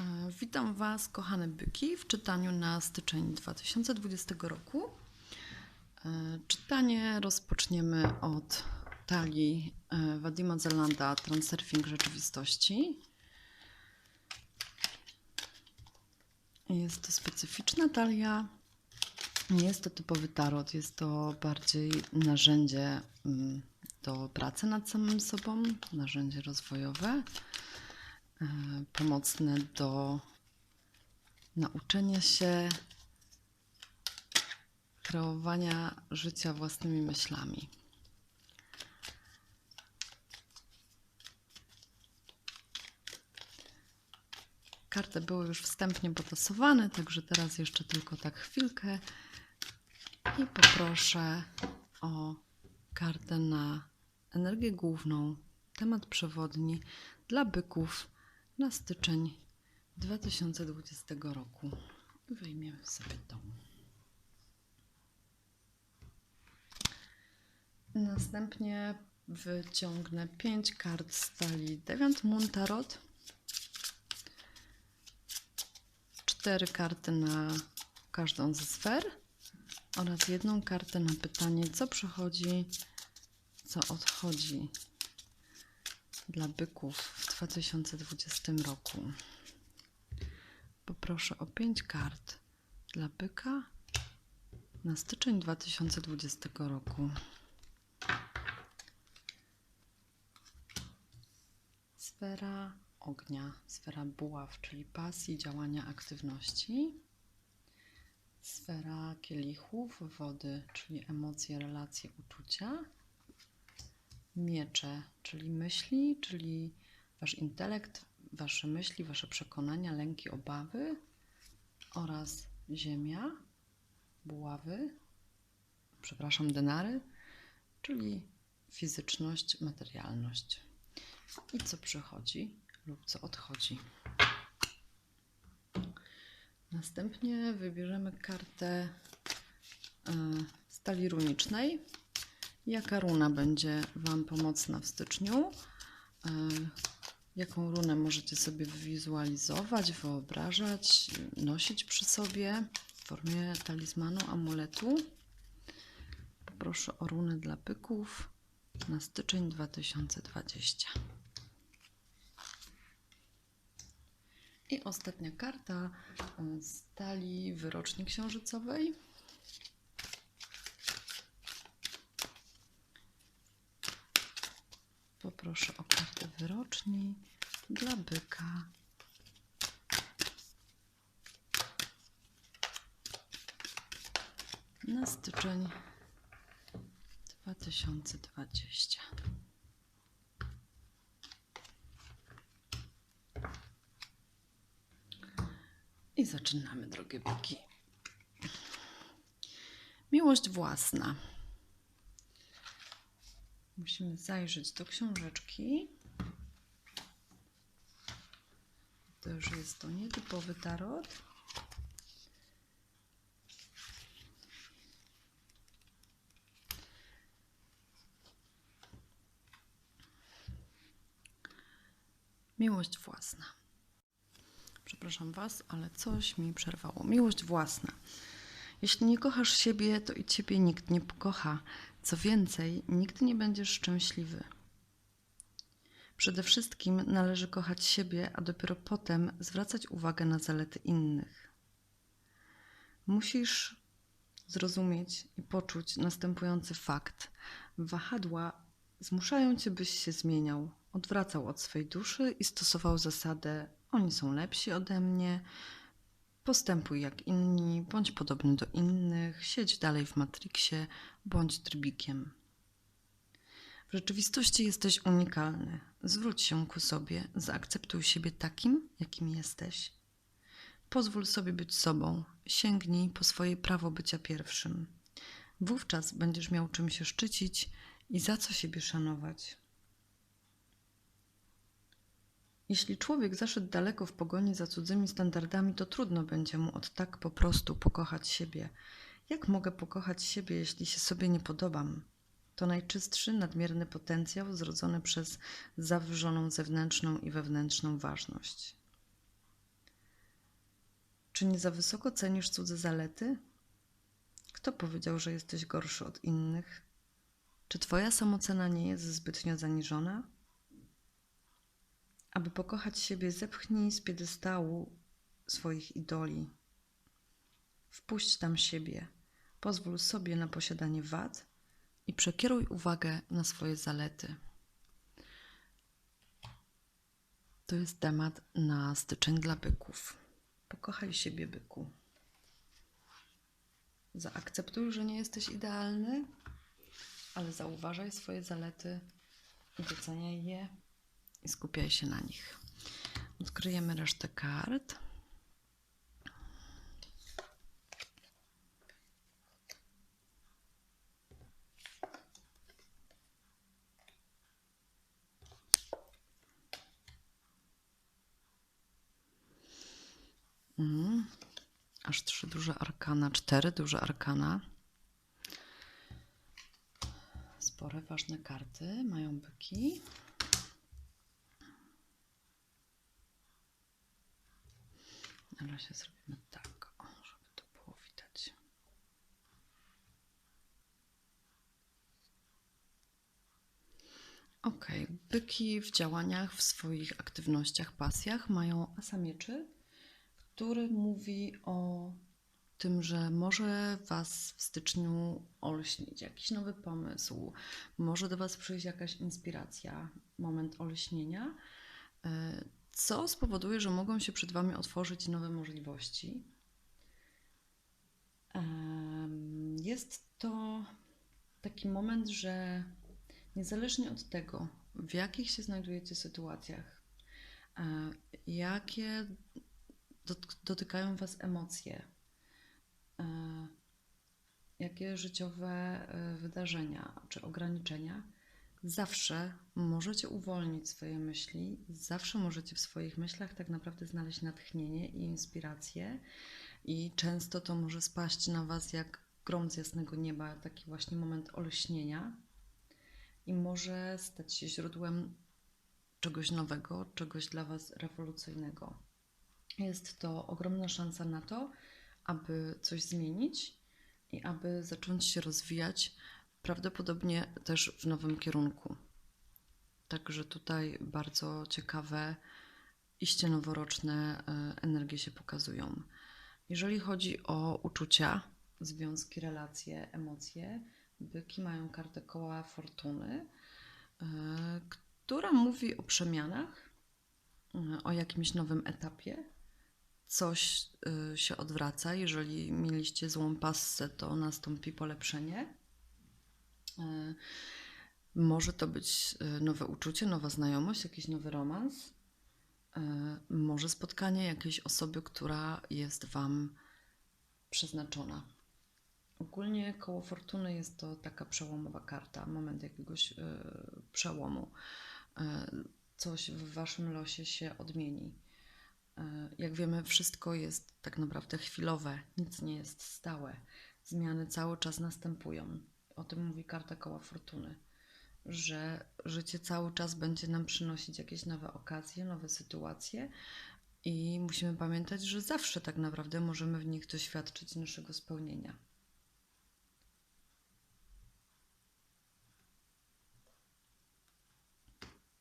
E, Witam Was, kochane byki, w czytaniu na styczeń 2020 roku. E, Czytanie rozpoczniemy od talii e, Wadima Zelanda Transurfing Rzeczywistości. Jest to specyficzna talia. Nie jest to typowy tarot, jest to bardziej narzędzie mm, do pracy nad samym sobą, narzędzie rozwojowe e, pomocne do nauczenia się kreowania życia własnymi myślami. Karty były już wstępnie potasowane, także teraz jeszcze tylko tak chwilkę i poproszę o kartę na energię główną, temat przewodni dla byków na styczeń 2020 roku. Wyjmiemy sobie tą. Następnie wyciągnę 5 kart z talii Deviant Moon Tarot. Cztery karty na każdą ze sfer oraz jedną kartę na pytanie, co przychodzi, co odchodzi dla byków w 2020 roku. Poproszę o 5 kart dla byka na styczeń 2020 roku. Sfera ognia, sfera buław, czyli pasji, działania, aktywności. Sfera kielichów, wody, czyli emocje, relacje, uczucia. Miecze, czyli myśli, czyli wasz intelekt, wasze myśli, wasze przekonania, lęki, obawy. Oraz ziemia, buławy, przepraszam, denary, czyli fizyczność, materialność. I co przychodzi lub co odchodzi. Następnie wybierzemy kartę e, stali runicznej. Jaka runa będzie Wam pomocna w styczniu? E, Jaką runę możecie sobie wizualizować, wyobrażać, nosić przy sobie w formie talizmanu, amuletu? Poproszę o runę dla byków na styczeń 2020. I ostatnia karta e, z talii wyroczni księżycowej. Poproszę o kartę wyroczni dla byka. Na styczeń 2020. I zaczynamy, drogie byki. Miłość własna. Musimy zajrzeć do książeczki. Też jest to nietypowy tarot. Miłość własna. Przepraszam Was, ale coś mi przerwało. Miłość własna. Jeśli nie kochasz siebie, to i ciebie nikt nie pokocha. Co więcej, nigdy nie będziesz szczęśliwy. Przede wszystkim należy kochać siebie, a dopiero potem zwracać uwagę na zalety innych. Musisz zrozumieć i poczuć następujący fakt. Wahadła zmuszają cię, byś się zmieniał, odwracał od swej duszy i stosował zasadę: oni są lepsi ode mnie, postępuj jak inni, bądź podobny do innych, siedź dalej w matriksie, bądź trybikiem. W rzeczywistości jesteś unikalny. Zwróć się ku sobie, zaakceptuj siebie takim, jakim jesteś. Pozwól sobie być sobą, sięgnij po swoje prawo bycia pierwszym. Wówczas będziesz miał czym się szczycić i za co siebie szanować. Jeśli człowiek zaszedł daleko w pogoni za cudzymi standardami, to trudno będzie mu od tak po prostu pokochać siebie. Jak mogę pokochać siebie, jeśli się sobie nie podobam? To najczystszy, nadmierny potencjał zrodzony przez zawyżoną zewnętrzną i wewnętrzną ważność. Czy nie za wysoko cenisz cudze zalety? Kto powiedział, że jesteś gorszy od innych? Czy twoja samocena nie jest zbytnio zaniżona? Aby pokochać siebie, zepchnij z piedestału swoich idoli. Wpuść tam siebie, pozwól sobie na posiadanie wad i przekieruj uwagę na swoje zalety. To jest temat na styczeń dla byków. Pokochaj siebie, byku. Zaakceptuj, że nie jesteś idealny, ale zauważaj swoje zalety i doceniaj je i skupiaj się na nich. Odkryjemy resztę kart. Mhm. Aż trzy duże arkana, cztery duże arkana. Spore, ważne karty mają byki. Na razie zrobimy tak, o, żeby to było widać. Ok, byki w działaniach, w swoich aktywnościach, pasjach mają asa mieczy, który mówi o tym, że może Was w styczniu olśnić jakiś nowy pomysł, może do Was przyjść jakaś inspiracja, moment olśnienia, e, co spowoduje, że mogą się przed Wami otworzyć nowe możliwości. Jest to taki moment, że niezależnie od tego, w jakich się znajdujecie sytuacjach, e, jakie dot- dotykają Was emocje, e, jakie życiowe e, wydarzenia czy ograniczenia, zawsze możecie uwolnić swoje myśli, zawsze możecie w swoich myślach tak naprawdę znaleźć natchnienie i inspirację, i często to może spaść na Was jak grom z jasnego nieba, taki właśnie moment olśnienia, i może stać się źródłem czegoś nowego, czegoś dla Was rewolucyjnego. Jest to ogromna szansa na to, aby coś zmienić i aby zacząć się rozwijać, prawdopodobnie też w nowym kierunku. Także tutaj bardzo ciekawe, iście noworoczne e, energie się pokazują. Jeżeli chodzi o uczucia, związki, relacje, emocje, byki mają kartę koła fortuny, e, która mówi o przemianach, e, o jakimś nowym etapie. Coś się odwraca. Jeżeli mieliście złą passę, to nastąpi polepszenie. E, Może to być e, nowe uczucie, nowa znajomość, jakiś nowy romans. E, Może spotkanie jakiejś osoby, która jest Wam przeznaczona. Ogólnie koło fortuny jest to taka przełomowa karta, moment jakiegoś przełomu. Coś w Waszym losie się odmieni. Jak wiemy, wszystko jest tak naprawdę chwilowe, nic nie jest stałe. Zmiany cały czas następują. O tym mówi karta koła fortuny, że życie cały czas będzie nam przynosić jakieś nowe okazje, nowe sytuacje i musimy pamiętać, że zawsze tak naprawdę możemy w nich doświadczyć naszego spełnienia.